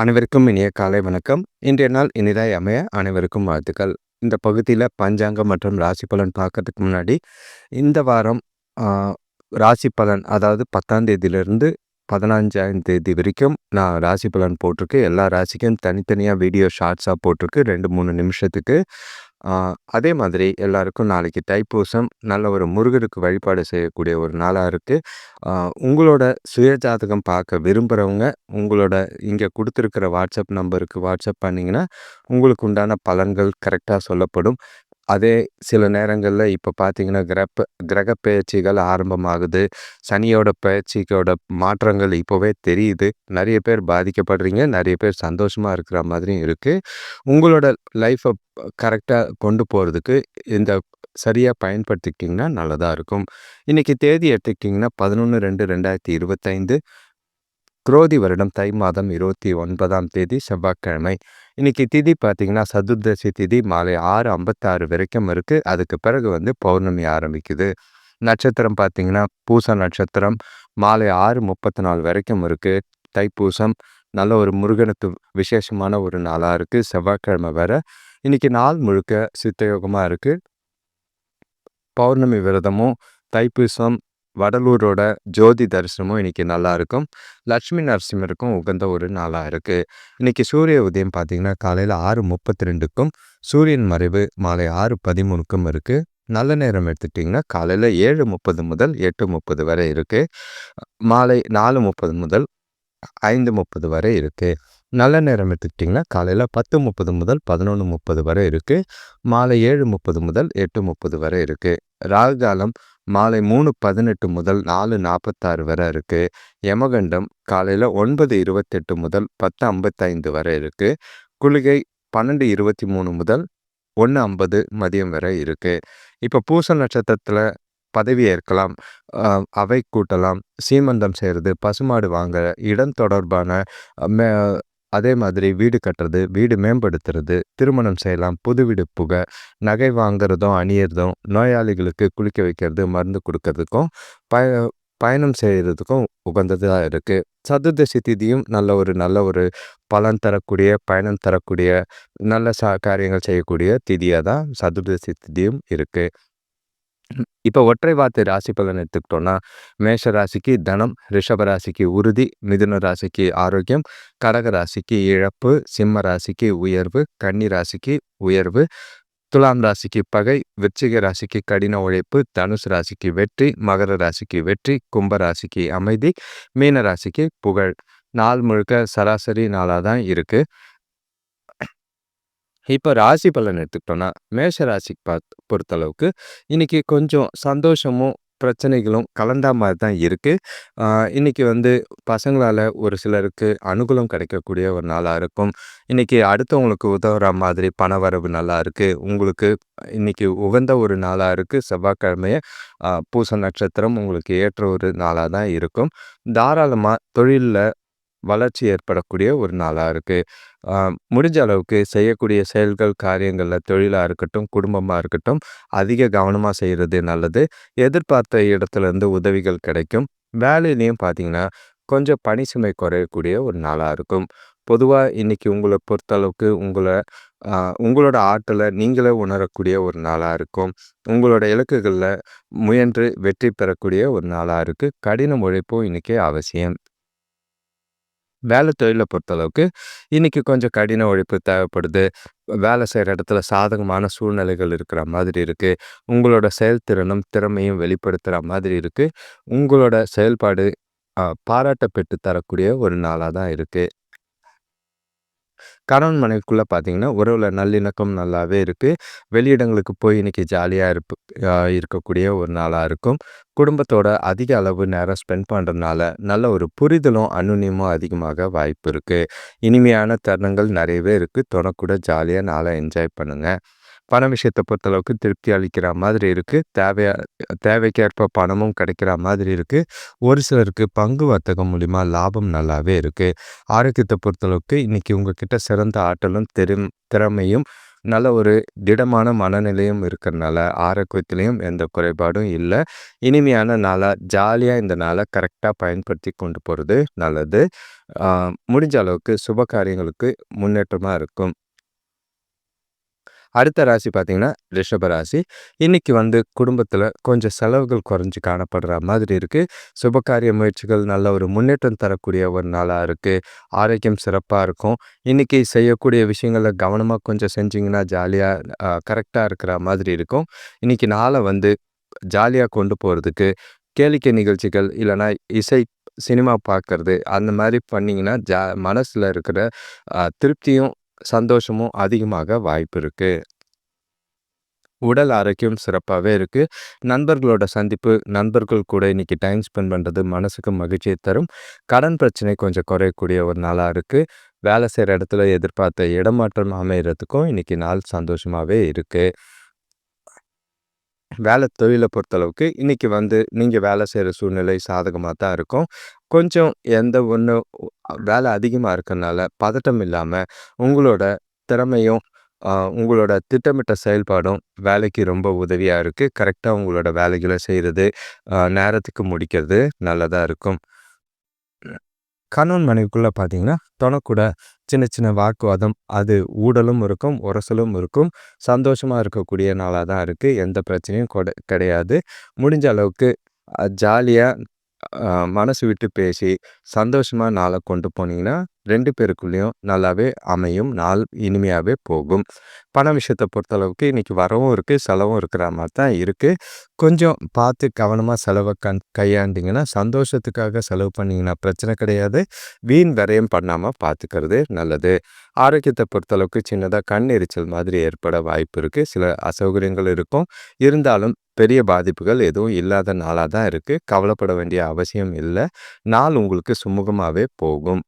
அனைவருக்கும் இனிய காலை வணக்கம். இன்றைய நாள் இனிதாய் அமைய அனைவருக்கும் வாழ்த்துக்கள். இந்த பகுதியில் பஞ்சாங்கம் மற்றும் ராசி பலன் பார்க்கறதுக்கு முன்னாடி இந்த வாரம் ராசி பலன் அதாவது பத்தாம் தேதியிலிருந்து பதினஞ்சாம் தேதி வரைக்கும் நான் ராசி பலன் போட்டிருக்கு எல்லா ராசிக்கும் தனித்தனியாக வீடியோ ஷார்ட்ஸாக போட்டிருக்கு ரெண்டு மூணு நிமிஷத்துக்கு. அதே மாதிரி எல்லாருக்கும் நாளைக்கு தைப்பூசம் நல்ல ஒரு முருகருக்கு வழிபாடு செய்யக்கூடிய ஒரு நாளாக இருக்குது உங்களோட சுயஜாதகம் பார்க்க விரும்புகிறவங்க உங்களோட இங்கே கொடுத்துருக்கிற வாட்ஸ்அப் நம்பருக்கு வாட்ஸ்அப் பண்ணிங்கன்னா உங்களுக்கு உண்டான பலன்கள் கரெக்டாக சொல்லப்படும். அதே சில நேரங்களில் இப்போ பார்த்தீங்கன்னா கிரப்ப கிரக ஆரம்பமாகுது. சனியோட பயிற்சிக்கோட மாற்றங்கள் இப்போவே தெரியுது. நிறைய பேர் பாதிக்கப்படுறீங்க நிறைய பேர் சந்தோஷமாக இருக்கிற மாதிரியும் இருக்குது உங்களோட லைஃப்பை கரெக்டாக கொண்டு போகிறதுக்கு இந்த சரியாக பயன்படுத்திக்கிட்டிங்கன்னா நல்லதாக இருக்கும். இன்றைக்கி தேதி எடுத்துக்கிட்டிங்கன்னா பதினொன்று ரெண்டு ரெண்டாயிரத்தி இருபத்தைந்து. குரோதி வருடம் தை மாதம் இருபத்தி ஒன்பதாம் தேதி செவ்வாய்க்கிழமை. இன்றைக்கி திதி பார்த்திங்கன்னா சதுர்தசி திதி மாலை ஆறு ஐம்பத்தாறு வரைக்கும் இருக்குது அதுக்கு பிறகு வந்து பௌர்ணமி ஆரம்பிக்குது. நட்சத்திரம் பார்த்திங்கன்னா பூச நட்சத்திரம் மாலை ஆறு முப்பத்தி நாலு வரைக்கும் இருக்குது தைப்பூசம் நல்ல ஒரு முருகனுக்கு விசேஷமான ஒரு நாளாக இருக்குது செவ்வாய்க்கிழமை வேறு இன்றைக்கி நாள் முழுக்க சித்தயோகமாக இருக்குது பௌர்ணமி விரதமும் தைப்பூசம் வடலூரோட ஜோதி தரிசனமும் இன்றைக்கி நல்லாயிருக்கும் லட்சுமி நரசிம்மருக்கும் உகந்த ஒரு நாளாக இருக்குது இன்றைக்கி சூரிய உதயம் பார்த்திங்கன்னா காலையில் ஆறு முப்பத்தி ரெண்டுக்கும் சூரியன் மறைவு மாலை ஆறு பதிமூணுக்கும் இருக்குது நல்ல நேரம் எடுத்துட்டிங்கன்னா காலையில் ஏழு முப்பது முதல் எட்டு முப்பது வரை இருக்குது மாலை நாலு முப்பது முதல் ஐந்து முப்பது வரை இருக்குது நல்ல நேரம் எடுத்துக்கிட்டிங்கன்னா காலையில் பத்து முப்பது முதல் பதினொன்று முப்பது வரை இருக்குது மாலை ஏழு முப்பது முதல் எட்டு முப்பது வரை இருக்குது ராகுகாலம் மாலை மூணு பதினெட்டு முதல் நாலு நாற்பத்தாறு வரை இருக்குது யமகண்டம் காலையில் ஒன்பது இருபத்தெட்டு முதல் பத்து ஐம்பத்தைந்து வரை இருக்குது குளிகை பன்னெண்டு இருபத்தி மூணு முதல் ஒன்று ஐம்பது மதியம் வரை இருக்குது இப்போ பூச நட்சத்திரத்தில் பதவி ஏற்கலாம். அவை கூட்டலாம். சீமந்தம் செய்கிறது பசுமாடு வாங்க இடம் தொடர்பான மே அதே மாதிரி வீடு கட்டுறது வீடு மேம்படுத்துறது திருமணம் செய்யலாம் புது வீடு புக நகை வாங்குறதும் அணியறதும் நோயாளிகளுக்கு குளிக்க வைக்கிறது மருந்து கொடுக்கறதுக்கும் பய பயணம் செய்கிறதுக்கும் உகந்ததாக இருக்குது சதுர்தசி திதியும் நல்ல ஒரு நல்ல ஒரு பலன் தரக்கூடிய பயணம் தரக்கூடிய நல்ல சா காரியங்கள் செய்யக்கூடிய திதியாக தான் சதுர்தசி திதியும் இருக்குது இப்போ ஒற்றை வார்த்தை ராசி பலன் எடுத்துக்கிட்டோம்னா மேஷ ராசிக்கு தனம் ரிஷப ராசிக்கு உறுதி மிதுன ராசிக்கு ஆரோக்கியம் கடக ராசிக்கு இழப்பு சிம்ம ராசிக்கு உயர்வு கன்னி ராசிக்கு உயர்வு துலாம் ராசிக்கு பகை விருச்சிக ராசிக்கு கடின உழைப்பு தனுசு ராசிக்கு வெற்றி மகர ராசிக்கு வெற்றி கும்ப ராசிக்கு அமைதி மீன ராசிக்கு புகழ். நாள் முழுக்க சராசரி நாளாக தான் இருக்குது இப்போ ராசி பலன் எடுத்துக்கிட்டோன்னா மேஷ ராசிக்கு பார்த்து பொறுத்தளவுக்கு இன்றைக்கி கொஞ்சம் சந்தோஷமும் பிரச்சனைகளும் கலந்த மாதிரி தான் இருக்குது இன்றைக்கி வந்து பசங்களால் ஒரு சிலருக்கு அனுகூலம் கிடைக்கக்கூடிய ஒரு நாளாக இருக்கும். இன்றைக்கி அடுத்தவங்களுக்கு உதவுற மாதிரி பண வரவு நல்லா இருக்குது உங்களுக்கு இன்றைக்கி உகந்த ஒரு நாளாக இருக்குது செவ்வாய்க்கிழமையை பூச நட்சத்திரம் உங்களுக்கு ஏற்ற ஒரு நாளாக தான் இருக்கும். தாராளமாக தொழிலில் வளர்ச்சி ஏற்படக்கூடிய ஒரு நாளாக இருக்குது முடிஞ்ச அளவுக்கு செய்யக்கூடிய செயல்கள் காரியங்களில் தொழிலாக இருக்கட்டும் குடும்பமாக இருக்கட்டும் அதிக கவனமாக செய்கிறது நல்லது. எதிர்பார்த்த இடத்துலேருந்து உதவிகள் கிடைக்கும். வேலையிலையும் பார்த்தீங்கன்னா கொஞ்சம் பணி சுமை குறையக்கூடிய ஒரு நாளாக இருக்கும். பொதுவாக இன்றைக்கி உங்களை பொறுத்தளவுக்கு உங்களை உங்களோட ஆற்றலை நீங்களே உணரக்கூடிய ஒரு நாளாக இருக்கும். உங்களோட இலக்குகளில் முயன்று வெற்றி பெறக்கூடிய ஒரு நாளாக இருக்குது கடின உழைப்பும் இன்றைக்கி அவசியம். வேலை தொழிலை பொறுத்தளவுக்கு இன்றைக்கி கொஞ்சம் கடின உழைப்பு தேவைப்படுது. வேலை செய்கிற இடத்துல சாதகமான சூழ்நிலைகள் இருக்கிற மாதிரி இருக்குது உங்களோட செயல்திறனும் திறமையும் வெளிப்படுத்துகிற மாதிரி இருக்குது உங்களோட செயல்பாடு பாராட்ட பெற்று தரக்கூடிய ஒரு நாளாக தான் இருக்குது கணவன் மனைவிக்குள்ளே பார்த்தீங்கன்னா உறவில் நல்லிணக்கம் நல்லாவே இருக்குது வெளியிடங்களுக்கு போய் இன்றைக்கி ஜாலியாக இருப்பு இருக்கக்கூடிய ஒரு நாளாக இருக்கும். குடும்பத்தோட அதிக அளவு நேரம் ஸ்பெண்ட் பண்ணுறதுனால நல்ல ஒரு புரிதலும் அனுநியமும் அதிகமாக வாய்ப்பு இருக்குது இனிமையான தருணங்கள் நிறையவே இருக்குது தொடக்கூட ஜாலியாக நாளை என்ஜாய் பண்ணுங்கள் பண விஷயத்தை பொறுத்தளவுக்கு திருப்தி அளிக்கிற மாதிரி இருக்குது தேவையா தேவைக்கேற்ப பணமும் கிடைக்கிற மாதிரி இருக்குது ஒரு சிலருக்கு பங்கு வர்த்தகம் மூலிமா லாபம் நல்லாவே இருக்குது ஆரோக்கியத்தை பொறுத்தளவுக்கு இன்றைக்கி உங்ககிட்ட சிறந்த ஆற்றலும் திறம் திறமையும் நல்ல ஒரு திடமான மனநிலையும் இருக்கிறனால ஆரோக்கியத்திலையும் எந்த குறைபாடும் இல்லை. இனிமையான நாளாக ஜாலியாக இந்த நாளை கரெக்டாக பயன்படுத்தி கொண்டு போகிறது நல்லது. முடிஞ்ச அளவுக்கு சுப காரியங்களுக்கு முன்னேற்றமாக இருக்கும். அடுத்த ராசி பார்த்தீங்கன்னா ரிஷப ராசி. இன்னைக்கு வந்து குடும்பத்தில் கொஞ்சம் செலவுகள் குறைஞ்சி காணப்படுற மாதிரி இருக்குது சுபகாரிய முயற்சிகள் நல்ல ஒரு முன்னேற்றம் தரக்கூடிய ஒரு நாளாக இருக்குது ஆரோக்கியம் சிறப்பாக இருக்கும். இன்றைக்கி செய்யக்கூடிய விஷயங்களை கவனமாக கொஞ்சம் செஞ்சிங்கன்னா ஜாலியாக கரெக்டாக இருக்கிற மாதிரி இருக்கும். இன்றைக்கி நாளை வந்து ஜாலியாக கொண்டு போகிறதுக்கு கேளிக்கை நிகழ்ச்சிகள் இல்லைனா இசை சினிமா பார்க்கறது அந்த மாதிரி பண்ணிங்கன்னா ஜா மனசில் இருக்கிற திருப்தியும் சந்தோஷமும் அதிகமாக வாய்ப்பு இருக்குது உடல் ஆரோக்கியம் சிறப்பாகவே இருக்குது நண்பர்களோட சந்திப்பு நண்பர்கள் கூட இன்றைக்கி டைம் ஸ்பெண்ட் பண்ணுறது மனசுக்கு மகிழ்ச்சியை தரும். கடன் பிரச்சனை கொஞ்சம் குறையக்கூடிய ஒரு நாளாக இருக்குது வேலை செய்கிற இடத்துல எதிர்பார்த்த இடமாற்றம் அமைகிறதுக்கும் இன்றைக்கி நாள் சந்தோஷமாகவே இருக்குது வேலை தொழிலை பொறுத்தளவுக்கு இன்றைக்கி வந்து நீங்கள் வேலை செய்கிற சூழ்நிலை சாதகமாக தான் இருக்கும். கொஞ்சம் எந்த ஒன்று வேலை அதிகமாக இருக்கிறனால பதட்டம் இல்லாமல் உங்களோட திறமையும் உங்களோட திட்டமிட்ட செயல்பாடும் வேலைக்கு ரொம்ப உதவியாக இருக்குது கரெக்டாக உங்களோட வேலைகளை செய்கிறது நேரத்துக்கு முடிக்கிறது நல்லதாக இருக்கும். கணவன் மனைவிக்குள்ளே பார்த்தீங்கன்னா தொணக்கூட சின்ன சின்ன வாக்குவாதம் அது ஊடலும் இருக்கும் உரசலும் இருக்கும். சந்தோஷமாக இருக்கக்கூடிய நாளாக தான் இருக்குது எந்த பிரச்சனையும் கொட கிடையாது. முடிஞ்ச அளவுக்கு ஜாலியாக மனசு விட்டு பேசி சந்தோஷமாக நாளை கொண்டு போனீங்கன்னா ரெண்டு பேருக்குள்ளேயும் நல்லாவே அமையும் நாள் இனிமையாகவே போகும். பண விஷயத்தை பொறுத்தளவுக்கு இன்றைக்கி வரவும் இருக்குது செலவும் இருக்கிற மாதிரி தான் இருக்குது கொஞ்சம் பார்த்து கவனமாக செலவை கண் கையாண்டிங்கன்னா சந்தோஷத்துக்காக செலவு பண்ணிங்கன்னா பிரச்சனை கிடையாது. வீண் விரயம் பண்ணாமல் பார்த்துக்கிறது நல்லது. ஆரோக்கியத்தை பொறுத்தளவுக்கு சின்னதாக கண் எரிச்சல் மாதிரி ஏற்பட வாய்ப்பு இருக்குது சில அசௌகரியங்கள் இருக்கும். இருந்தாலும் பெரிய பாதிப்புகள் எதுவும் இல்லாத நாளாக தான் இருக்குது கவலைப்பட வேண்டிய அவசியம் இல்லை. நாள் உங்களுக்கு சுமூகமாகவே போகும்.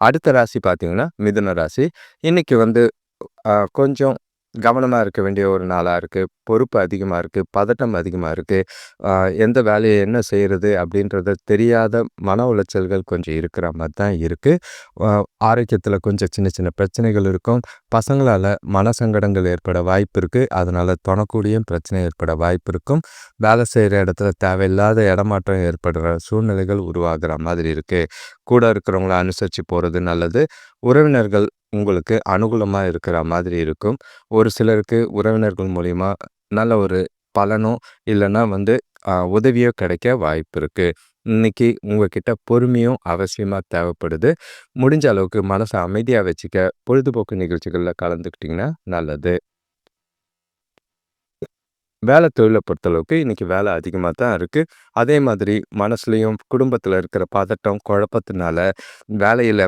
அடுத்த ராசி பார்த்தீங்கன்னா மிதுன ராசி. இன்றைக்கி வந்து கொஞ்சம் கவனமாக இருக்க வேண்டிய ஒரு நாளாக இருக்குது பொறுப்பு அதிகமாக இருக்குது பதட்டம் அதிகமாக இருக்குது எந்த வேலையை என்ன செய்கிறது அப்படின்றத தெரியாத மன உளைச்சல்கள் கொஞ்சம் இருக்கிற மாதிரி தான் இருக்குது ஆரோக்கியத்தில் கொஞ்சம் சின்ன சின்ன பிரச்சனைகள் இருக்கும். பசங்களால் மன சங்கடங்கள் ஏற்பட வாய்ப்பு இருக்குது அதனால் தொணக்கூடிய பிரச்சனை ஏற்பட வாய்ப்பு இருக்கும். வேலை செய்கிற இடத்துல தேவையில்லாத இடமாற்றம் ஏற்படுற சூழ்நிலைகள் உருவாகிற மாதிரி இருக்குது கூட இருக்கிறவங்கள அனுசரித்து போகிறது நல்லது. உறவினர்கள் உங்களுக்கு அனுகூலமாக இருக்கிற மாதிரி இருக்கும். ஒரு சிலருக்கு உறவினர்கள் மூலிமா நல்ல ஒரு பலனோ இல்லைன்னா வந்து உதவியோ கிடைக்க வாய்ப்பு இருக்குது இன்னைக்கு உங்ககிட்ட பொறுமையும் அவசியமாக தேவைப்படுது. முடிஞ்ச அளவுக்கு மனசை அமைதியாக வச்சுக்க பொழுதுபோக்கு நிகழ்ச்சிகளில் கலந்துக்கிட்டிங்கன்னா நல்லது. வேலை தொழிலை பொறுத்தளவுக்கு இன்றைக்கி வேலை அதிகமாக தான் இருக்குது அதே மாதிரி மனசுலேயும் குடும்பத்தில் இருக்கிற பதட்டம் குழப்பத்தினால வேலையில்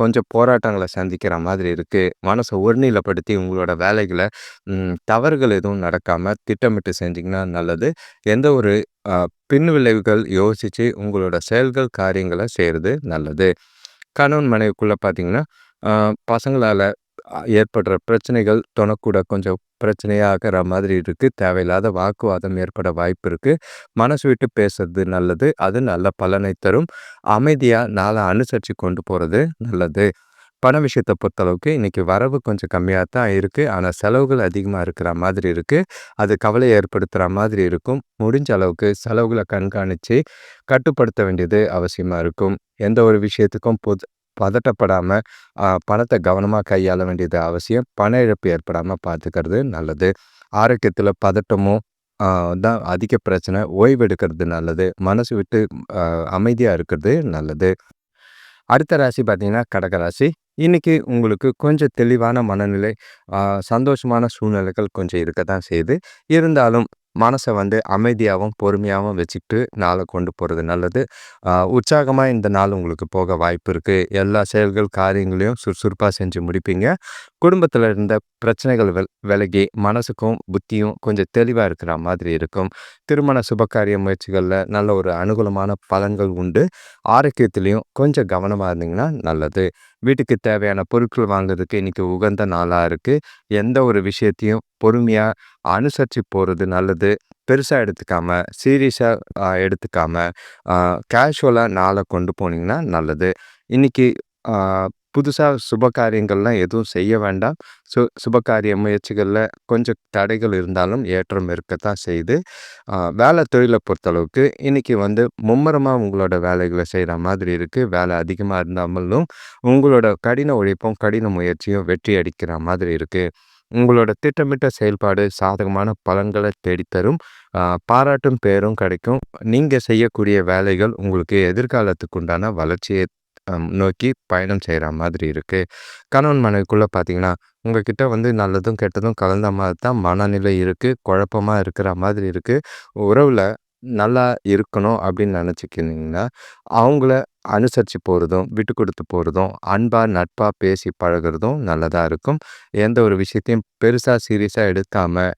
கொஞ்சம் போராட்டங்களை சந்திக்கிற மாதிரி இருக்குது மனசை ஒருநிலைப்படுத்தி உங்களோட வேலைகளை தவறுகள் எதுவும் நடக்காமல் திட்டமிட்டு செஞ்சிங்கன்னா நல்லது. எந்த ஒரு பின் விளைவுகள் யோசித்து உங்களோட செயல்கள் காரியங்களை செய்கிறது நல்லது. கணவன் மனைவிக்குள்ளே பார்த்தீங்கன்னா பசங்களால் ஏற்படுற பிரச்சனைகள் தொனக்கூட கொஞ்சம் பிரச்சனையாகிற மாதிரி இருக்குது தேவையில்லாத வாக்குவாதம் ஏற்பட வாய்ப்பு இருக்குது மனசு விட்டு பேசுறது நல்லது. அது நல்ல பலனை தரும். அமைதியாக நாளை அனுசரித்து கொண்டு போகிறது நல்லது. பண விஷயத்தை பொறுத்தளவுக்கு இன்றைக்கி வரவு கொஞ்சம் கம்மியாக தான் இருக்குது ஆனால் செலவுகள் அதிகமாக இருக்கிற மாதிரி இருக்குது அது கவலை ஏற்படுத்துகிற மாதிரி இருக்கும். முடிஞ்ச அளவுக்கு செலவுகளை கண்காணித்து கட்டுப்படுத்த வேண்டியது அவசியமாக இருக்கும். எந்த ஒரு விஷயத்துக்கும் பொது பதட்டப்படாமல் பணத்தை கவனமாக கையாள வேண்டியது அவசியம். பண இழப்பு ஏற்படாமல் பார்த்துக்கிறது நல்லது. ஆரோக்கியத்தில் பதட்டமும் தான் அதிக பிரச்சனை. ஓய்வெடுக்கிறது நல்லது. மனசு விட்டு அமைதியாக இருக்கிறது நல்லது. அடுத்த ராசி பார்த்தீங்கன்னா கடகராசி இன்றைக்கி உங்களுக்கு கொஞ்சம் தெளிவான மனநிலை சந்தோஷமான சூழ்நிலைகள் கொஞ்சம் இருக்க தான் செய்யுது இருந்தாலும் மனசை வந்து அமைதியாகவும் பொறுமையாகவும் வச்சுக்கிட்டு நாளை கொண்டு போகிறது நல்லது. உற்சாகமாக இந்த நாள் உங்களுக்கு போக வாய்ப்பு இருக்குது எல்லா செயல்கள் காரியங்களையும் சுறுசுறுப்பாக செஞ்சு முடிப்பீங்க. குடும்பத்தில் இருந்த பிரச்சனைகள் விலகி மனசுக்கும் புத்தியும் கொஞ்சம் தெளிவாக இருக்கிற மாதிரி இருக்கும். திருமண சுபகாரிய முயற்சிகளில் நல்ல ஒரு அனுகூலமான பலன்கள் உண்டு. ஆரோக்கியத்துலேயும் கொஞ்சம் கவனமாக இருந்தீங்கன்னா நல்லது. வீட்டுக்கு தேவையான பொருட்கள் வாங்குறதுக்கு இன்றைக்கி உகந்த நாளாக இருக்குது எந்த ஒரு விஷயத்தையும் பொறுமையாக அனுசரித்து போகிறது நல்லது. பெருசாக எடுத்துக்காம சீரியஸாக எடுத்துக்காம கேஷுவலாக நாளை கொண்டு போனீங்கன்னா நல்லது. இன்றைக்கி புதுசாக சுப காரியங்கள்லாம் எதுவும் செய்ய வேண்டாம். சு சுபகாரிய முயற்சிகளில் கொஞ்சம் தடைகள் இருந்தாலும் ஏற்றம் இருக்கத்தான் செய்யுது. வேலை தொழிலை பொறுத்தளவுக்கு இன்றைக்கி வந்து மும்முரமாக உங்களோட வேலைகளை செய்கிற மாதிரி இருக்குது வேலை அதிகமாக இருந்தாமலும் உங்களோட கடின உழைப்பும் கடின முயற்சியும் வெற்றி அடிக்கிற மாதிரி இருக்குது உங்களோட திட்டமிட்ட செயல்பாடு சாதகமான பலன்களை தேடித்தரும். பாராட்டும் பேரும் கிடைக்கும். நீங்கள் செய்யக்கூடிய வேலைகள் உங்களுக்கு எதிர்காலத்துக்கு உண்டான வளர்ச்சியை நோக்கி பயணம் செய்கிற மாதிரி இருக்குது கணவன் மனைவிக்குள்ளே பார்த்தீங்கன்னா உங்ககிட்ட வந்து நல்லதும் கெட்டதும் கலந்த மாதிரி தான் மனநிலை இருக்குது குழப்பமாக இருக்கிற மாதிரி இருக்குது உறவில் நல்லா இருக்கணும் அப்படின்னு நினச்சிக்கிட்டிங்கன்னா அவங்கள அனுசரித்து போகிறதும் விட்டு கொடுத்து போகிறதும் அன்பாக நட்பாக பேசி பழகிறதும் நல்லதாக இருக்கும். எந்த ஒரு விஷயத்தையும் பெருசாக சீரியஸாக எடுக்காமல்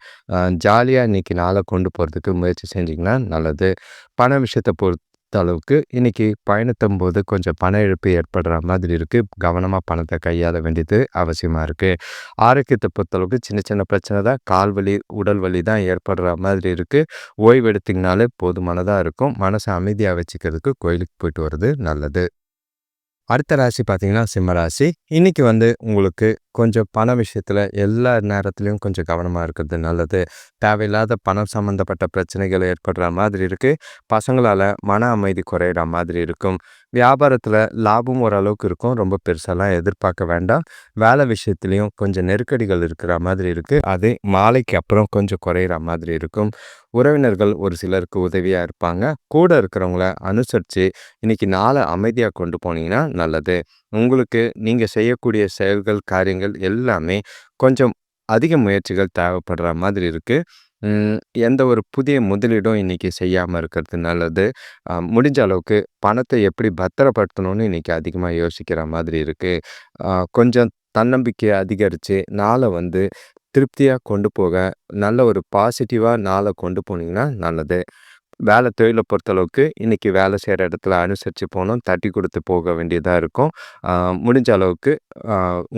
ஜாலியாக இன்றைக்கி நாளை கொண்டு போகிறதுக்கு முயற்சி செஞ்சிங்கன்னா நல்லது. பண விஷயத்தை பொறுத்து அளவுக்கு இன்னைக்கு பயணத்தும் போது கொஞ்சம் பண இழப்பு ஏற்படுற மாதிரி இருக்குது கவனமாக பணத்தை கையாள வேண்டியது அவசியமாக இருக்குது ஆரோக்கியத்தை பொறுத்தளவுக்கு சின்ன சின்ன பிரச்சனை தான். கால் வலி உடல் வலி தான் ஏற்படுற மாதிரி இருக்குது ஓய்வு எடுத்திங்கனாலே போதுமானதாக இருக்கும். மனசை அமைதியாக வச்சுக்கிறதுக்கு கோயிலுக்கு போயிட்டு வர்றது நல்லது. அடுத்த ராசி பார்த்தீங்கன்னா சிம்ம ராசி. இன்னைக்கு வந்து உங்களுக்கு கொஞ்சம் பண விஷயத்தில் எல்லா நேரத்துலையும் கொஞ்சம் கவனமாக இருக்கிறது நல்லது. தேவையில்லாத பணம் சம்மந்தப்பட்ட பிரச்சனைகள் ஏற்படுற மாதிரி இருக்குது பசங்களால் மன அமைதி குறையிற மாதிரி இருக்கும். வியாபாரத்தில் லாபம் ஓரளவுக்கு இருக்கும். ரொம்ப பெருசாலாம் எதிர்பார்க்க வேண்டாம். வேலை விஷயத்துலையும் கொஞ்சம் நெருக்கடிகள் இருக்கிற மாதிரி இருக்குது அது மாலைக்கு அப்புறம் கொஞ்சம் குறையிற மாதிரி இருக்கும். உறவினர்கள் ஒரு சிலருக்கு உதவியாக இருப்பாங்க. கூட இருக்கிறவங்கள அனுசரித்து இன்னைக்கு நாளை அமைதியாக கொண்டு போனீங்கன்னா நல்லது. உங்களுக்கு நீங்கள் செய்யக்கூடிய செயல்கள் காரியங்கள் எல்லாமே கொஞ்சம் அதிக முயற்சிகள் தேவைப்படுற மாதிரி இருக்குது எந்த ஒரு புதிய முதலீடும் இன்றைக்கி செய்யாமல் இருக்கிறது நல்லது. முடிஞ்ச அளவுக்கு பணத்தை எப்படி பத்திரப்படுத்தணும்னு இன்றைக்கி அதிகமாக யோசிக்கிற மாதிரி இருக்குது கொஞ்சம் தன்னம்பிக்கையை அதிகரித்து நாளை வந்து திருப்தியாக கொண்டு போக நல்ல ஒரு பாசிட்டிவாக நாளை கொண்டு போனீங்கன்னா நல்லது. வேலை தொழிலை பொறுத்தளவுக்கு இன்றைக்கி வேலை செய்கிற இடத்துல அனுசரித்து போகணும் தட்டி கொடுத்து போக வேண்டியதாக இருக்கும். முடிஞ்ச அளவுக்கு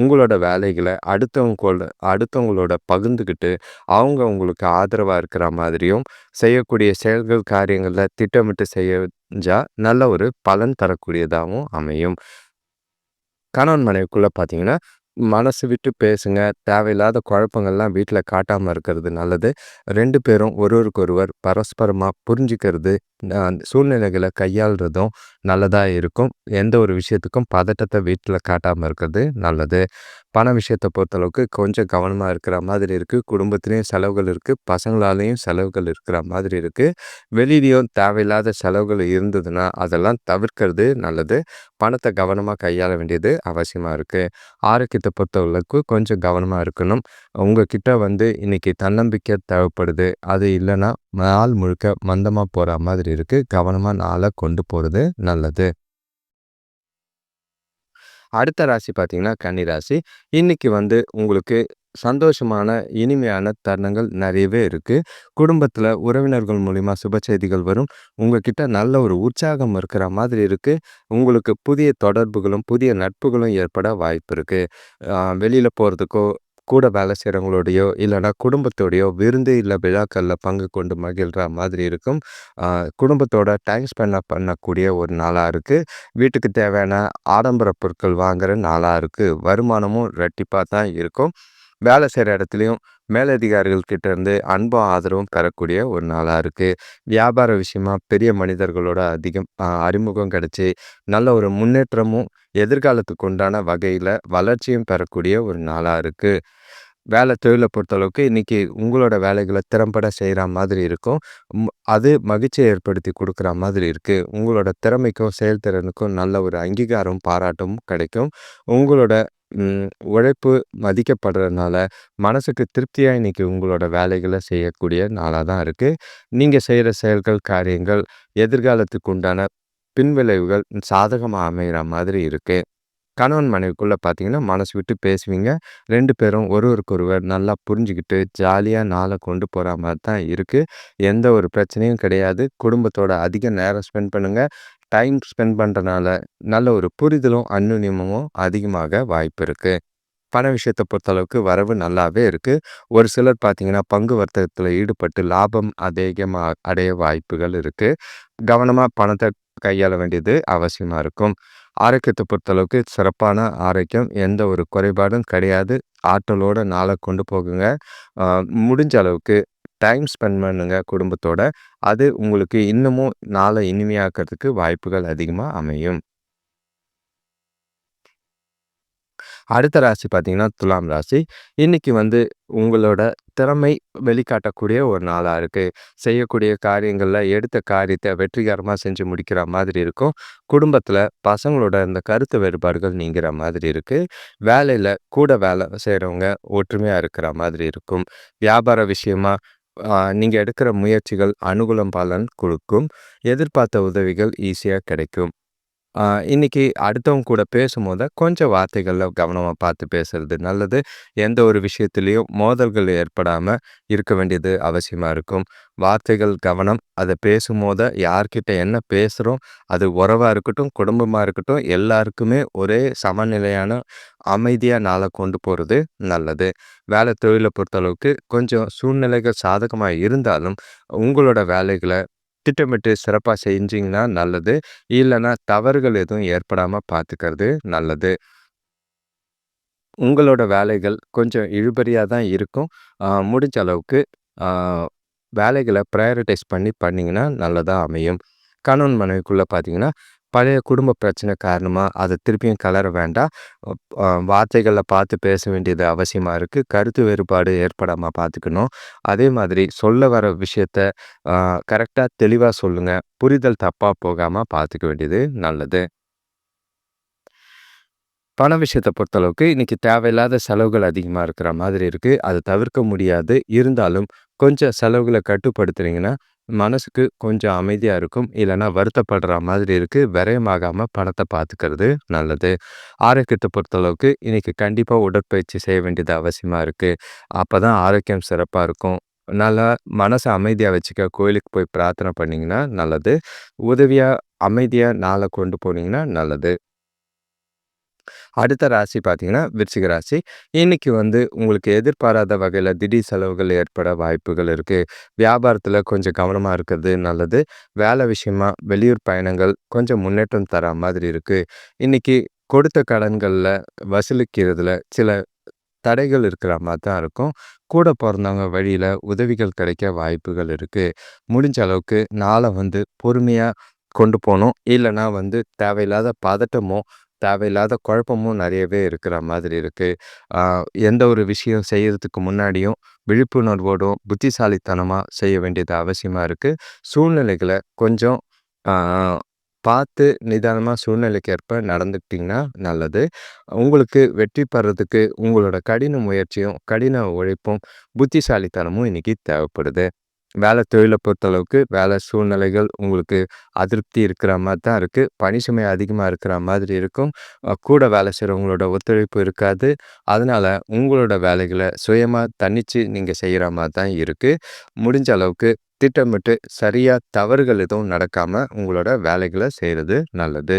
உங்களோட வேலைகளை அடுத்தவங்களோட அடுத்தவங்களோட பகிர்ந்துக்கிட்டு அவங்க உங்களுக்கு ஆதரவாக இருக்கிற மாதிரியும் செய்யக்கூடிய செயல்கள் காரியங்களில் திட்டமிட்டு செஞ்சால் நல்ல ஒரு பலன் தரக்கூடியதாகவும் அமையும். கணவன் மனைவிக்குள்ளே பார்த்தீங்கன்னா மனசு விட்டு பேசுங்க. தேவையில்லாத குழப்பங்கள்லாம் வீட்டில் காட்டாமல் இருக்கிறது நல்லது. ரெண்டு பேரும் ஒருவருக்கொருவர் பரஸ்பரமாக புரிஞ்சுக்கிறது சூழ்நிலைகளை கையாளுறதும் நல்லதாக இருக்கும். எந்த ஒரு விஷயத்துக்கும் பதட்டத்தை வீட்டில் காட்டாமல் இருக்கிறது நல்லது. பண விஷயத்தை பொறுத்தளவுக்கு கொஞ்சம் கவனமாக இருக்கிற மாதிரி இருக்குது குடும்பத்துலேயும் செலவுகள் இருக்குது பசங்களாலேயும் செலவுகள் இருக்கிற மாதிரி இருக்குது வெளியிலையும் தேவையில்லாத செலவுகள் இருந்ததுன்னா அதெல்லாம் தவிர்க்கிறது நல்லது. பணத்தை கவனமாக கையாள வேண்டியது அவசியமாக இருக்குது ஆரோக்கியத்தை பொறுத்தவர்களுக்கு கொஞ்சம் கவனமாக இருக்கணும். உங்ககிட்ட வந்து இன்றைக்கி தன்னம்பிக்கை தேவைப்படுது. அது இல்லைன்னா நாள் முழுக்க மந்தமாக போகிற மாதிரி இருக்குது கவனமாக நாளை கொண்டு போகிறது நல்லது. அடுத்த ராசி பார்த்தீங்கன்னா கன்னி ராசி இன்னைக்கு வந்து உங்களுக்கு சந்தோஷமான இனிமையான தருணங்கள் நிறையவே இருக்குது குடும்பத்தில் உறவினர்கள் மூலிமா சுப செய்திகள் வரும். உங்ககிட்ட நல்ல ஒரு உற்சாகம் இருக்கிற மாதிரி இருக்குது உங்களுக்கு புதிய தொடர்புகளும் புதிய நட்புகளும் ஏற்பட வாய்ப்பு இருக்குது வெளியில் போகிறதுக்கோ கூட வேலை செய்கிறவங்களோடையோ இல்லைனா குடும்பத்தோடையோ விருந்து இல்லை விழாக்களில் பங்கு கொண்டு மகிழ்கிற மாதிரி இருக்கும். குடும்பத்தோட டைம் ஸ்பெண்ட் பண்ணக்கூடிய ஒரு நாளாக இருக்குது வீட்டுக்கு தேவையான ஆடம்பர பொருட்கள் வாங்குகிற நாளாக இருக்குது வருமானமும் ரெட்டிப்பாக தான் இருக்கும். வேலை செய்கிற இடத்துலையும் மேலதிகாரிகள்கிட்ட இருந்து அன்பும் ஆதரவும் பெறக்கூடிய ஒரு நாளாக இருக்குது வியாபார விஷயமா பெரிய மனிதர்களோட அதிகம் அறிமுகம் கிடச்சி நல்ல ஒரு முன்னேற்றமும் எதிர்காலத்துக்கு உண்டான வகையில் வளர்ச்சியும் பெறக்கூடிய ஒரு நாளாக இருக்குது வேலை தொழிலை பொறுத்தளவுக்கு இன்றைக்கி உங்களோட வேலைகளை திறம்பட செய்கிற மாதிரி இருக்கும். அது மகிழ்ச்சியை ஏற்படுத்தி கொடுக்குற மாதிரி இருக்குது உங்களோட திறமைக்கும் செயல்திறனுக்கும் நல்ல ஒரு அங்கீகாரம் பாராட்டும் கிடைக்கும். உங்களோட உழைப்பு மதிக்கப்படுறதுனால மனசுக்கு திருப்தியாக இன்றைக்கி உங்களோட வேலைகளை செய்யக்கூடிய நாளாக தான் இருக்குது நீங்கள் செய்கிற செயல்கள் காரியங்கள் எதிர்காலத்துக்கு உண்டான பின்விளைவுகள் சாதகமாக அமைகிற மாதிரி இருக்குது கணவன் மனைவிக்குள்ளே பார்த்தீங்கன்னா மனசு விட்டு பேசுவீங்க. ரெண்டு பேரும் ஒருவருக்கொருவர் நல்லா புரிஞ்சுக்கிட்டு ஜாலியாக நாளை கொண்டு போகிற மாதிரி தான் இருக்குது எந்த ஒரு பிரச்சனையும் கிடையாது. குடும்பத்தோட அதிக நேரம் ஸ்பெண்ட் பண்ணுங்கள் டைம் ஸ்பெண்ட் பண்ணுறனால நல்ல ஒரு புரிதலும் அன்னுன்யமும் அதிகமாக வாய்ப்பு இருக்குது பண விஷயத்தை பொறுத்தளவுக்கு வரவு நல்லாவே இருக்குது ஒரு சிலர் பார்த்தீங்கன்னா பங்கு வர்த்தகத்தில் ஈடுபட்டு லாபம் அதிகமாக அடைய வாய்ப்புகள் இருக்குது கவனமாக பணத்தை கையாள வேண்டியது அவசியமாக இருக்கும். ஆரோக்கியத்தை பொறுத்தளவுக்கு சிறப்பான ஆரோக்கியம் எந்த ஒரு குறைபாடும் கிடையாது. ஆற்றலோட நாளை கொண்டு போகுங்க. முடிஞ்ச அளவுக்கு டைம் ஸ்பெண்ட் பண்ணுங்க குடும்பத்தோட. அது உங்களுக்கு இன்னமும் நாளை இனிமையாக்கிறதுக்கு வாய்ப்புகள் அதிகமாக அமையும். அடுத்த ராசி பார்த்தீங்கன்னா துலாம் ராசி. இன்னைக்கு வந்து உங்களோட திறமை வெளிக்காட்டக்கூடிய ஒரு நாளாக இருக்குது செய்யக்கூடிய காரியங்களில் எடுத்த காரியத்தை வெற்றிகரமாக செஞ்சு முடிக்கிற மாதிரி இருக்கும். குடும்பத்தில் பசங்களோட இந்த கருத்து வேறுபாடுகள் நீங்கிற மாதிரி இருக்குது வேலையில் கூட வேலை செய்கிறவங்க ஒற்றுமையாக இருக்கிற மாதிரி இருக்கும். வியாபார விஷயமா நீங்கள் எடுக்கிற முயற்சிகள் அனுகூலம் பலன் கொடுக்கும். எதிர்பார்த்த உதவிகள் ஈஸியாக கிடைக்கும். இன்னைக்கு அடுத்தவங்க கூட பேசும்போது கொஞ்சம் வார்த்தைகளில் கவனமாக பார்த்து பேசுறது நல்லது. எந்த ஒரு விஷயத்துலேயும் மோதல்கள் ஏற்படாமல் இருக்க வேண்டியது அவசியமாக இருக்கும். வார்த்தைகள் கவனம் அதை பேசும்போது யார்கிட்ட என்ன பேசுகிறோம் அது உறவாக இருக்கட்டும் குடும்பமாக இருக்கட்டும் எல்லாருக்குமே ஒரே சமநிலையான அமைதியாக நாளை கொண்டு போகிறது நல்லது. வேலை தொழிலை பொறுத்தளவுக்கு கொஞ்சம் சூழ்நிலைகள் சாதகமாக இருந்தாலும் உங்களோட வேலைகளை திட்டமிட்டு சிறப்பாக செஞ்சிங்கன்னா நல்லது. இல்லைன்னா தவறுகள் எதுவும் ஏற்படாமல் பார்த்துக்கிறது நல்லது. உங்களோட வேலைகள் கொஞ்சம் இழுபறியாக தான் இருக்கும். முடிஞ்ச அளவுக்கு வேலைகளை ப்ரையாரிட்டைஸ் பண்ணி பண்ணிங்கன்னா நல்லதாக அமையும். கணவன் மனைவிக்குள்ளே பார்த்தீங்கன்னா பழைய குடும்ப பிரச்சனை காரணமாக அதை திருப்பியும் கலர வேண்டாம். வார்த்தைகளில் பார்த்து பேச வேண்டியது அவசியமாக இருக்குது கருத்து வேறுபாடு ஏற்படாமல் பார்த்துக்கணும். அதே மாதிரி சொல்ல வர விஷயத்த கரெக்டாக தெளிவாக சொல்லுங்கள் புரிதல் தப்பாக போகாமல் பார்த்துக்க வேண்டியது நல்லது. பண விஷயத்தை பொறுத்தளவுக்கு இன்றைக்கி தேவையில்லாத செலவுகள் அதிகமாக இருக்கிற மாதிரி இருக்குது அதை தவிர்க்க முடியாது. இருந்தாலும் கொஞ்சம் செலவுகளை கட்டுப்படுத்துறீங்கன்னா மனசுக்கு கொஞ்சம் அமைதியாக இருக்கும். இல்லைன்னா வருத்தப்படுற மாதிரி இருக்குது விரயமாகாமல் பணத்தை பார்த்துக்கிறது நல்லது. ஆரோக்கியத்தை பொறுத்தளவுக்கு இன்றைக்கி கண்டிப்பாக உடற்பயிற்சி செய்ய வேண்டியது அவசியமாக இருக்குது அப்போ தான் ஆரோக்கியம் சிறப்பாக இருக்கும். நல்லா மனசை அமைதியாக வச்சுக்க கோயிலுக்கு போய் பிரார்த்தனை பண்ணிங்கன்னா நல்லது. உதவியாக அமைதியாக நாளை கொண்டு போனீங்கன்னா நல்லது. அடுத்த ராசி பார்த்தீங்கன்னா விருச்சிக ராசி. இன்னைக்கு வந்து உங்களுக்கு எதிர்பாராத வகையில் திடீர் செலவுகள் ஏற்பட வாய்ப்புகள் இருக்குது வியாபாரத்தில் கொஞ்சம் கவனமாக இருக்கிறது நல்லது. வேலை விஷயமா வெளியூர் பயணங்கள் கொஞ்சம் முன்னேற்றம் தர மாதிரி இருக்குது இன்னைக்கு கொடுத்த கடன்களில் வசூலிக்கிறதுல சில தடைகள் இருக்கிற மாதிரி தான் இருக்கும். கூட பிறந்தவங்க வழியில் உதவிகள் கிடைக்க வாய்ப்புகள் இருக்குது முடிஞ்ச அளவுக்கு நாளை வந்து பொறுமையாக கொண்டு போகணும். இல்லைன்னா வந்து தேவையில்லாத பதட்டமோ தேவையில்லாத குழப்பமும் நிறையவே இருக்கிற மாதிரி இருக்குது எந்த ஒரு விஷயம் செய்கிறதுக்கு முன்னாடியும் விழிப்புணர்வோடும் புத்திசாலித்தனமாக செய்ய வேண்டியது அவசியமாக இருக்குது சூழ்நிலைகளை கொஞ்சம் பார்த்து நிதானமாக சூழ்நிலைக்கு ஏற்ப நடந்துக்கிட்டிங்கன்னா நல்லது. உங்களுக்கு வெற்றி பெறதுக்கு உங்களோட கடின முயற்சியும் கடின உழைப்பும் புத்திசாலித்தனமும் இன்றைக்கி தேவைப்படுது. வேலை தொழிலை பொறுத்தளவுக்கு வேலை சூழ்நிலைகள் உங்களுக்கு அதிருப்தி இருக்கிற மாதிரி தான் இருக்குது பணி சுமை அதிகமாக இருக்கிற மாதிரி இருக்கும். கூட வேலை செய்கிறவங்களோட ஒத்துழைப்பு இருக்காது. அதனால் உங்களோட வேலைகளை சுயமாக தனித்து நீங்கள் செய்கிற மாதிரி தான் இருக்குது முடிஞ்ச அளவுக்கு திட்டமிட்டு சரியாக தவறுகள் எதுவும் நடக்காமல் உங்களோட வேலைகளை செய்கிறது நல்லது.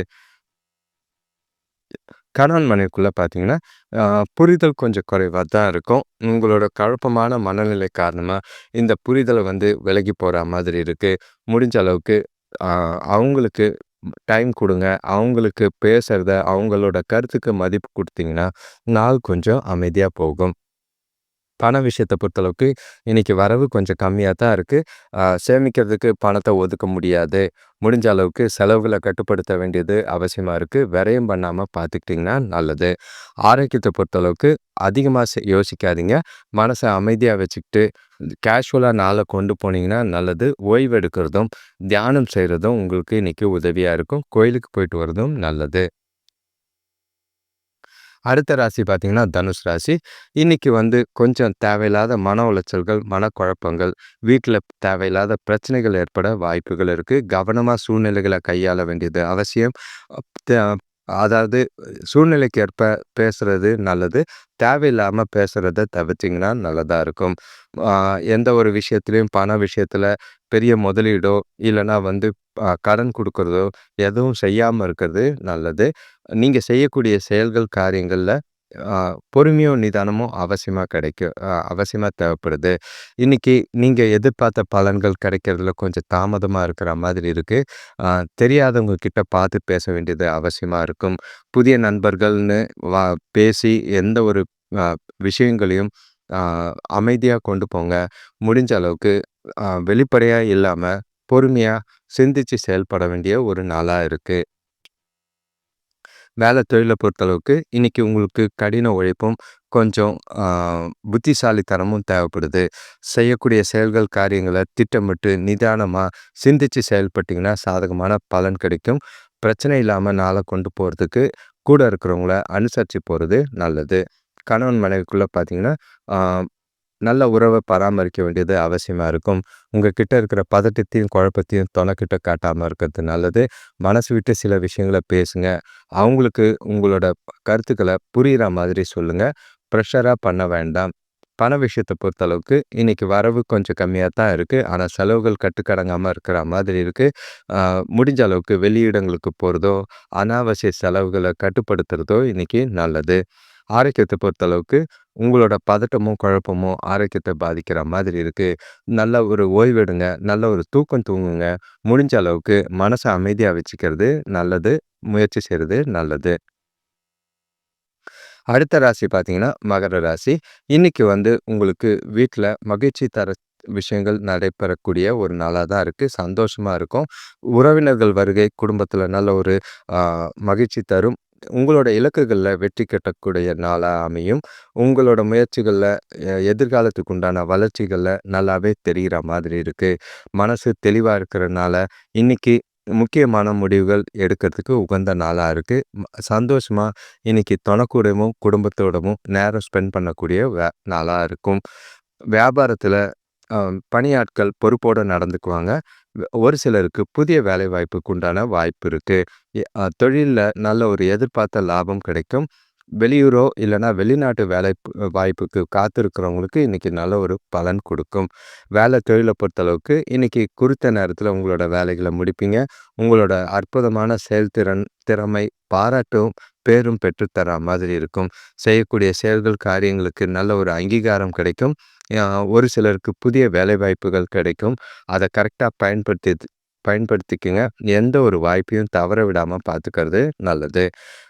கணவன் மனைவிக்குள்ளே பார்த்தீங்கன்னா புரிதல் கொஞ்சம் குறைவாக தான் இருக்கும். உங்களோட குழப்பமான மனநிலை காரணமாக இந்த புரிதலை வந்து விலகி போகிற மாதிரி இருக்குது முடிஞ்ச அளவுக்கு அவங்களுக்கு டைம் கொடுங்க. அவங்களுக்கு பேசுகிறத அவங்களோட கருத்துக்கு மதிப்பு கொடுத்தீங்கன்னா நாள் கொஞ்சம் அமைதியாக போகும். பண விஷயத்தை பொறுத்தளவுக்கு இன்றைக்கி வரவு கொஞ்சம் கம்மியாக தான் இருக்குது சேமிக்கிறதுக்கு பணத்தை ஒதுக்க முடியாது. முடிஞ்ச அளவுக்கு செலவுகளை கட்டுப்படுத்த வேண்டியது அவசியமாக இருக்குது விரயம் பண்ணாமல் பார்த்துக்கிட்டிங்கன்னா நல்லது. ஆரோக்கியத்தை பொறுத்தளவுக்கு அதிகமாக யோசிக்காதீங்க. மனசை அமைதியாக வச்சுக்கிட்டு கேஷுவலாக நாளை கொண்டு போனீங்கன்னா நல்லது. ஓய்வெடுக்கிறதும் தியானம் செய்கிறதும் உங்களுக்கு இன்றைக்கி உதவியாக இருக்கும். கோயிலுக்கு போயிட்டு வர்றதும் நல்லது. அடுத்த ராசி பார்த்தீங்கன்னா தனுஷ் ராசி. இன்றைக்கி வந்து கொஞ்சம் தேவையில்லாத மன உளைச்சல்கள் மனக்குழப்பங்கள் வீட்டில் தேவையில்லாத பிரச்சனைகள் ஏற்பட வாய்ப்புகள் இருக்குது கவனமாக சூழ்நிலைகளை கையாள வேண்டியது அவசியம். அதாவது சூழ்நிலைக்கு ஏற்ப பேசுகிறது நல்லது. தேவையில்லாமல் பேசுகிறத தவிர்த்திங்கன்னா நல்லதாக இருக்கும். எந்த ஒரு விஷயத்துலையும் பண விஷயத்தில் பெரிய முதலீடோ இல்லைன்னா வந்து கடன் கொடுக்குறதோ எதுவும் செய்யாமல் இருக்கிறது நல்லது. நீங்கள் செய்யக்கூடிய செயல்கள் காரியங்களில் பொறுமையோ நிதானமும் அவசியமாக கிடைக்கும் அவசியமாக தேவைப்படுது. இன்றைக்கி நீங்கள் எதிர்பார்த்த பலன்கள் கிடைக்கிறதுல கொஞ்சம் தாமதமாக இருக்கிற மாதிரி இருக்குது தெரியாதவங்க கிட்ட பார்த்து பேச வேண்டியது அவசியமாக இருக்கும். புதிய நண்பர்கள்னு வா பேசி எந்த ஒரு விஷயங்களையும் அமைதியாக கொண்டு போங்க. முடிஞ்ச அளவுக்கு வெளிப்படையாக இல்லாமல் பொறுமையாக சிந்திச்சு செயல்பட வேண்டிய ஒரு நாளாக இருக்குது வேலை தொழிலை பொறுத்தளவுக்கு இன்றைக்கி உங்களுக்கு கடின உழைப்பும் கொஞ்சம் புத்திசாலித்தனமும் தேவைப்படுது. செய்யக்கூடிய செயல்கள் காரியங்களை திட்டமிட்டு நிதானமாக சிந்தித்து செயல்பட்டிங்கன்னா சாதகமான பலன் கிடைக்கும். பிரச்சனை இல்லாமல் நாளை கொண்டு போகிறதுக்கு கூட இருக்கிறவங்கள அனுசரித்து போகிறது நல்லது. கணவன் மனைவிக்குள்ளே பார்த்தீங்கன்னா நல்ல உறவை பராமரிக்க வேண்டியது அவசியமாக இருக்கும். உங்கள் கிட்ட இருக்கிற பதட்டத்தையும் குழப்பத்தையும் தொலைக்கிட்ட காட்டாமல் இருக்கிறது நல்லது. மனசு விட்டு சில விஷயங்களை பேசுங்க. அவங்களுக்கு உங்களோட கருத்துக்களை புரிகிற மாதிரி சொல்லுங்கள் ப்ரெஷராக பண்ண வேண்டாம். பண விஷயத்தை பொறுத்தளவுக்கு இன்றைக்கி வரவு கொஞ்சம் கம்மியாக தான் இருக்குது ஆனால் செலவுகள் கட்டுக்கடங்காமல் இருக்கிற மாதிரி இருக்குது முடிஞ்ச அளவுக்கு வெளியிடங்களுக்கு போகிறதோ அனாவசிய செலவுகளை கட்டுப்படுத்துகிறதோ இன்றைக்கி நல்லது. ஆரோக்கியத்தை பொறுத்தளவுக்கு உங்களோட பதட்டமும் குழப்பமும் ஆரோக்கியத்தை பாதிக்கிற மாதிரி இருக்குது நல்ல ஒரு ஓய்வெடுங்க நல்ல ஒரு தூக்கம் தூங்குங்க. முடிஞ்ச அளவுக்கு மனசை அமைதியாக வச்சுக்கிறது நல்லது முயற்சி செய்கிறது நல்லது. அடுத்த ராசி பார்த்தீங்கன்னா மகர ராசி. இன்னைக்கு வந்து உங்களுக்கு வீட்டில் மகிழ்ச்சி தர விஷயங்கள் நடைபெறக்கூடிய ஒரு நாளாக தான் இருக்குது சந்தோஷமாக இருக்கும். உறவினர்கள் வருகை குடும்பத்தில் நல்ல ஒரு மகிழ்ச்சி தரும். உங்களோட இலக்குகளில் வெற்றி கட்டக்கூடிய நாளாக அமையும். உங்களோட முயற்சிகளில் எதிர்காலத்துக்கு உண்டான வளர்ச்சிகளில் நல்லாவே தெரிகிற மாதிரி இருக்குது மனசு தெளிவாக இருக்கிறனால இன்றைக்கி முக்கியமான முடிவுகள் எடுக்கிறதுக்கு உகந்த நாளாக இருக்குது சந்தோஷமாக இன்றைக்கி தொணக்கூடவும் குடும்பத்தோடவும் நேரம் ஸ்பெண்ட் பண்ணக்கூடிய வே நாளாக இருக்கும். வியாபாரத்தில் பணியாட்கள் பொறுப்போடு நடந்துக்குவாங்க. ஒரு சிலருக்கு புதிய வேலை வாய்ப்புக்கு உண்டான வாய்ப்பு இருக்குது தொழிலில் நல்ல ஒரு எதிர்பார்த்த லாபம் கிடைக்கும். வெளியூரோ இல்லைனா வெளிநாட்டு வேலை வாய்ப்புக்கு காத்திருக்கிறவங்களுக்கு இன்றைக்கி நல்ல ஒரு பலன் கொடுக்கும். வேலை தொழிலை பொறுத்தளவுக்கு இன்றைக்கி குறித்த நேரத்தில் உங்களோட வேலைகளை முடிப்பீங்க. உங்களோட அற்புதமான செயல்திறன் திறமை பாராட்டும் பேரும் பெற்றுத்தர மாதிரி இருக்கும். செய்யக்கூடிய செயல்கள் காரியங்களுக்கு நல்ல ஒரு அங்கீகாரம் கிடைக்கும். ஒரு சிலருக்கு புதிய வேலைவாய்ப்புகள் கிடைக்கும். அதை கரெக்டாக பயன்படுத்தி பயன்படுத்திக்கங்க. எந்த ஒரு வாய்ப்பையும் தவற விடாமல் பார்த்துக்கிறது நல்லது.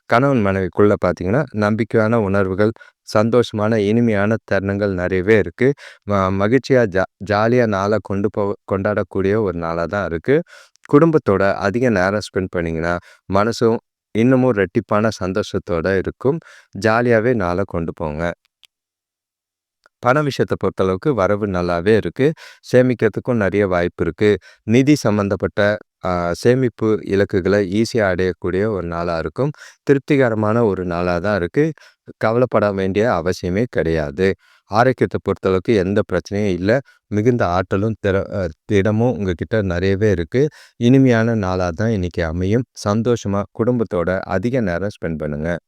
கணவன் மனைவிக்குள்ளே பார்த்தீங்கன்னா நம்பிக்கையான உணர்வுகள் சந்தோஷமான இனிமையான தருணங்கள் நிறையவே இருக்குது மகிழ்ச்சியாக ஜா ஜாலியாக நாளாக கொண்டு போ கொண்டாடக்கூடிய ஒரு நாளாக தான் இருக்குது குடும்பத்தோட அதிக நேரம் ஸ்பெண்ட் பண்ணிங்கன்னா மனசும் இன்னமும் ரெட்டிப்பான சந்தோஷத்தோடு இருக்கும். ஜாலியாகவே நாளை கொண்டு போங்க. பண விஷயத்தை பொறுத்தளவுக்கு வரவு நல்லாவே இருக்குது சேமிக்கிறதுக்கும் நிறைய வாய்ப்பு இருக்குது நிதி சம்மந்தப்பட்ட சேமிப்பு இலக்குகளை ஈஸியாக அடையக்கூடிய ஒரு நாளாக இருக்கும். திருப்திகரமான ஒரு நாளாக தான் இருக்குது கவலைப்பட வேண்டிய அவசியமே கிடையாது. ஆரோக்கியத்தை பொறுத்தளவுக்கு எந்த பிரச்சனையும் இல்லை. மிகுந்த ஆற்றலும் திற திடமும் உங்ககிட்ட நிறையவே இருக்குது இனிமையான நாளாக தான் இன்றைக்கி அமையும். சந்தோஷமாக குடும்பத்தோட அதிக நேரம் ஸ்பெண்ட் பண்ணுங்கள்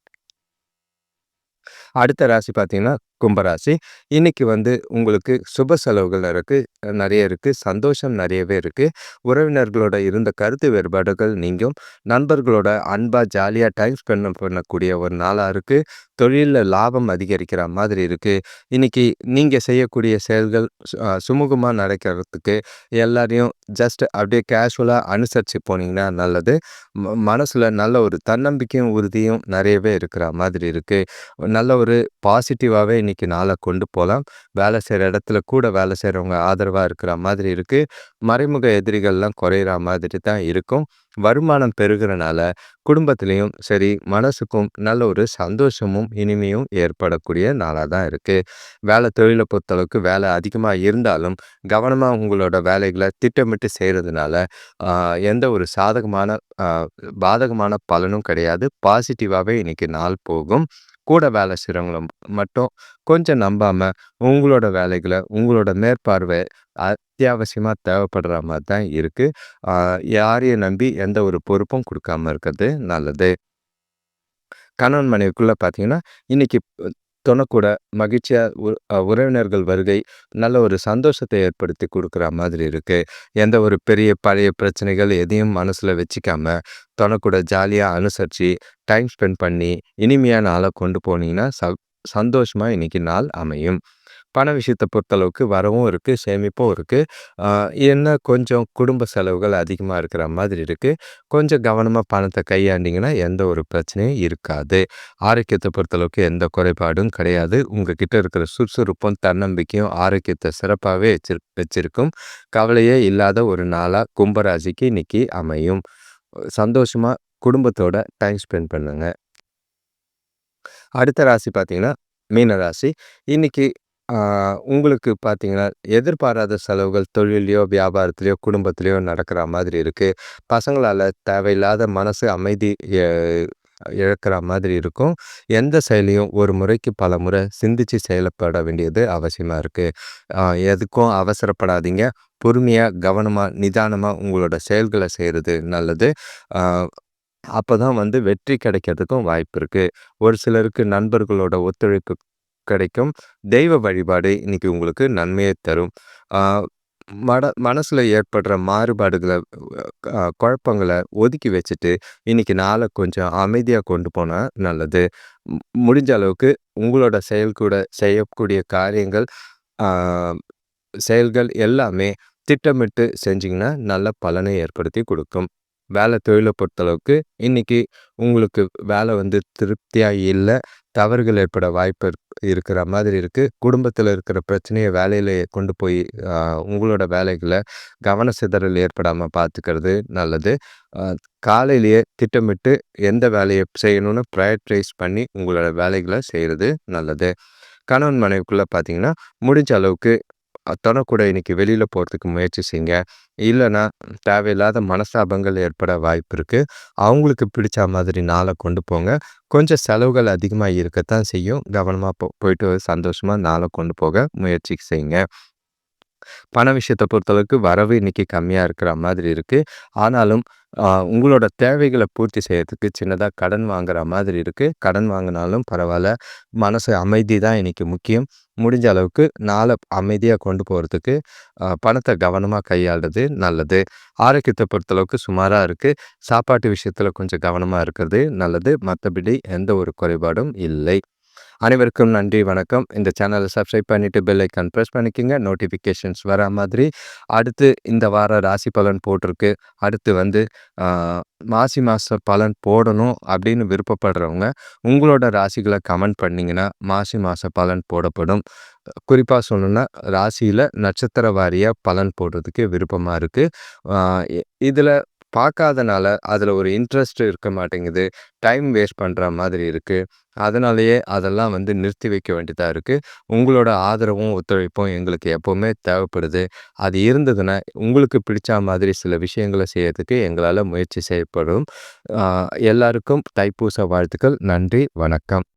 அடுத்த ராசி பார்த்தீங்கன்னா கும்பராசி. இன்னைக்கு வந்து உங்களுக்கு சுப செலவுகள் இருக்குது நிறைய இருக்குது சந்தோஷம் நிறையவே இருக்குது உறவினர்களோட இருந்த கருத்து வேறுபாடுகள் நீங்கும். நண்பர்களோட அன்பாக ஜாலியாக டைம் ஸ்பெண்ட் பண்ணக்கூடிய ஒரு நாளாக இருக்குது தொழிலில் லாபம் அதிகரிக்கிற மாதிரி இருக்குது இன்றைக்கி நீங்கள் செய்யக்கூடிய செயல்கள் சுமூகமாக நடக்கிறதுக்கு எல்லாரையும் ஜஸ்ட் அப்படியே கேஷுவலாக அனுசரித்து போனீங்கன்னா நல்லது. மனசில் நல்ல ஒரு தன்னம்பிக்கையும் உறுதியும் நிறையவே இருக்கிற மாதிரி இருக்குது நல்ல ஒரு பாசிட்டிவாகவே இன்றைக்கி நாளை கொண்டு போகலாம். வேலை செய்கிற இடத்துல கூட வேலை செய்கிறவங்க ஆதரவாக இருக்கிற மாதிரி இருக்குது மறைமுக எதிரிகள்லாம் குறையிற மாதிரி தான் இருக்கும். வருமானம் பெருகிறனால குடும்பத்துலேயும் சரி மனசுக்கும் நல்ல ஒரு சந்தோஷமும் இனிமையும் ஏற்படக்கூடிய நாளாக தான் இருக்குது வேலை தொழிலை பொறுத்தளவுக்கு வேலை அதிகமாக இருந்தாலும் கவனமாக உங்களோட வேலைகளை திட்டமிட்டு செய்கிறதுனால எந்த ஒரு சாதகமான பாதகமான பலனும் கிடையாது. பாசிட்டிவாகவே இன்றைக்கி நாள் போகும். கூட வேலை செய்கிறவங்கள மட்டும் கொஞ்சம் நம்பாமல் உங்களோட வேலைகளை உங்களோட மேற்பார்வை அத்தியாவசியமாக தேவைப்படுற மாதிரி தான் இருக்குது யாரையும் நம்பி எந்த ஒரு பொறுப்பும் கொடுக்காம இருக்கிறது நல்லது. கணவன் மனைவிக்குள்ளே பார்த்தீங்கன்னா இன்றைக்கி துணைக்கூட மகிழ்ச்சியாக உ உறவினர்கள் வருகை நல்ல ஒரு சந்தோஷத்தை ஏற்படுத்தி கொடுக்குற மாதிரி இருக்குது எந்த ஒரு பெரிய பழைய பிரச்சனைகள் எதையும் மனசில் வச்சுக்காம துணக்கூட ஜாலியாக அனுசரித்து டைம் ஸ்பெண்ட் பண்ணி இனிமையான நாளை கொண்டு போனீங்கன்னா ச சந்தோஷமாக இன்றைக்கி நாள் அமையும். பண விஷயத்தை பொறுத்தளவுக்கு வரவும் இருக்குது சேமிப்பும் இருக்குது என்ன கொஞ்சம் குடும்ப செலவுகள் அதிகமாக இருக்கிற மாதிரி இருக்குது கொஞ்சம் கவனமாக பணத்தை கையாண்டிங்கன்னா எந்த ஒரு பிரச்சனையும் இருக்காது. ஆரோக்கியத்தை பொறுத்தளவுக்கு எந்த குறைபாடும் கிடையாது. உங்கள் கிட்ட இருக்கிற சுறுசுறுப்பும் தன்னம்பிக்கையும் ஆரோக்கியத்தை சிறப்பாகவே வச்சிரு வச்சிருக்கும். கவலையே இல்லாத ஒரு நாளாக கும்பராசிக்கு இன்னைக்கு அமையும். சந்தோஷமாக குடும்பத்தோட டைம் ஸ்பெண்ட் பண்ணுங்கள் அடுத்த ராசி பார்த்திங்கன்னா மீன ராசி. இன்னைக்கு உங்களுக்கு பார்த்தீங்கன்னா, எதிர்பாராத செலவுகள் தொழிலையோ, வியாபாரத்துலேயோ குடும்பத்துலேயோ நடக்கிற மாதிரி இருக்குது பசங்களால் தேவையில்லாத மனசு அமைதி இழக்கிற மாதிரி இருக்கும். எந்த செயலையும் ஒரு முறைக்கு பல முறை சிந்திச்சு செயல்பட வேண்டியது அவசியமாக இருக்குது எதுக்கும் அவசரப்படாதீங்க. பொறுமையாக கவனமாக நிதானமாக உங்களோட செயல்களை செய்கிறது நல்லது. அப்போ தான் வந்து வெற்றி கிடைக்கிறதுக்கும் வாய்ப்பு இருக்குது ஒரு சிலருக்கு நண்பர்களோட ஒத்துழைப்பு கிடைக்கும். தெய்வ வழிபாடு இன்னைக்கு உங்களுக்கு நன்மையை தரும். மட மனசில் ஏற்படுற மாறுபாடுகளை குழப்பங்களை ஒதுக்கி வச்சுட்டு இன்னைக்கு நாளை கொஞ்சம் அமைதியாக கொண்டு போனால் நல்லது. முடிஞ்ச அளவுக்கு உங்களோட செயல் கூட செய்யக்கூடிய காரியங்கள் செயல்கள் எல்லாமே திட்டமிட்டு செஞ்சிங்கன்னா நல்ல பலனை ஏற்படுத்தி கொடுக்கும். வேலை தொழிலை பொறுத்தளவுக்கு இன்றைக்கி உங்களுக்கு வேலை வந்து திருப்தியாக இல்லை தவறுகள் ஏற்பட வாய்ப்பு இருக்கிற மாதிரி இருக்குது குடும்பத்தில் இருக்கிற பிரச்சனையை வேலையில் கொண்டு போய் உங்களோட வேலைகளை கவன சிதறல் ஏற்படாமல் பார்த்துக்கிறது நல்லது. காலையிலேயே திட்டமிட்டு எந்த வேலையை செய்யணும்னு ப்ரையட்ரைஸ் பண்ணி உங்களோட வேலைகளை செய்கிறது நல்லது. கணவன் மனைவிக்குள்ளே பார்த்தீங்கன்னா முடிஞ்ச அளவுக்கு கூட இன்றைக்கி வெளியில் போகிறதுக்கு முயற்சி செய்யுங்க. இல்லைன்னா தேவையில்லாத மனஸ்தாபங்கள் ஏற்பட வாய்ப்பு இருக்குது அவங்களுக்கு பிடிச்ச மாதிரி நாளை கொண்டு போங்க. கொஞ்சம் செலவுகள் அதிகமாக இருக்கத்தான் செய்யும். கவனமாக போ போயிட்டு சந்தோஷமாக நாளை கொண்டு போக முயற்சி செய்யுங்க. பண விஷயத்தை பொறுத்தளவுக்கு வரவு இன்றைக்கி கம்மியாக இருக்கிற மாதிரி இருக்குது ஆனாலும் உங்களோட தேவைகளை பூர்த்தி செய்யறதுக்கு சின்னதாக கடன் வாங்குற மாதிரி இருக்குது கடன் வாங்கினாலும் பரவாயில்ல மனசு அமைதி தான் இன்றைக்கி முக்கியம். முடிஞ்ச அளவுக்கு நாளை அமைதியாக கொண்டு போகிறதுக்கு பணத்தை கவனமாக கையாளுறது நல்லது. ஆரோக்கியத்தை பொறுத்தளவுக்கு சுமாராக இருக்குது சாப்பாட்டு விஷயத்தில் கொஞ்சம் கவனமாக இருக்கிறது நல்லது. மற்றபடி எந்த ஒரு குறைபாடும் இல்லை. அனைவருக்கும் நன்றி வணக்கம். இந்த சேனலை சப்ஸ்கிரைப் பண்ணிவிட்டு பெல் ஐக்கான் ப்ரெஸ் பண்ணிக்கோங்க. நோட்டிஃபிகேஷன்ஸ் வர மாதிரி அடுத்து இந்த வார ராசி பலன் போட்டிருக்கு. அடுத்து வந்து மாசி மாத பலன் போடணும் அப்படின்னு விருப்பப்படுறவங்க உங்களோட ராசிகளை கமெண்ட் பண்ணிங்கன்னா மாசி மாத பலன் போடப்படும். குறிப்பாக சொல்லணுன்னா ராசியில் நட்சத்திர வாரியாக பலன் போடுறதுக்கு விருப்பமாக இருக்குது இதில் பார்க்காதனால அதில் ஒரு இன்ட்ரெஸ்ட் இருக்க மாட்டேங்குது. டைம் வேஸ்ட் பண்ணுற மாதிரி இருக்குது அதனாலேயே அதெல்லாம் வந்து நிறுத்தி வைக்க வேண்டியதாக இருக்குது உங்களோட ஆதரவும் ஒத்துழைப்பும் எங்களுக்கு எப்போவுமே தேவைப்படுது. அது இருந்ததுன்னா உங்களுக்கு பிடிச்ச மாதிரி சில விஷயங்களை செய்யறதுக்கு எங்களால் முயற்சி செய்யப்படும். எல்லாருக்கும் தைப்பூச வாழ்த்துக்கள். நன்றி. வணக்கம்.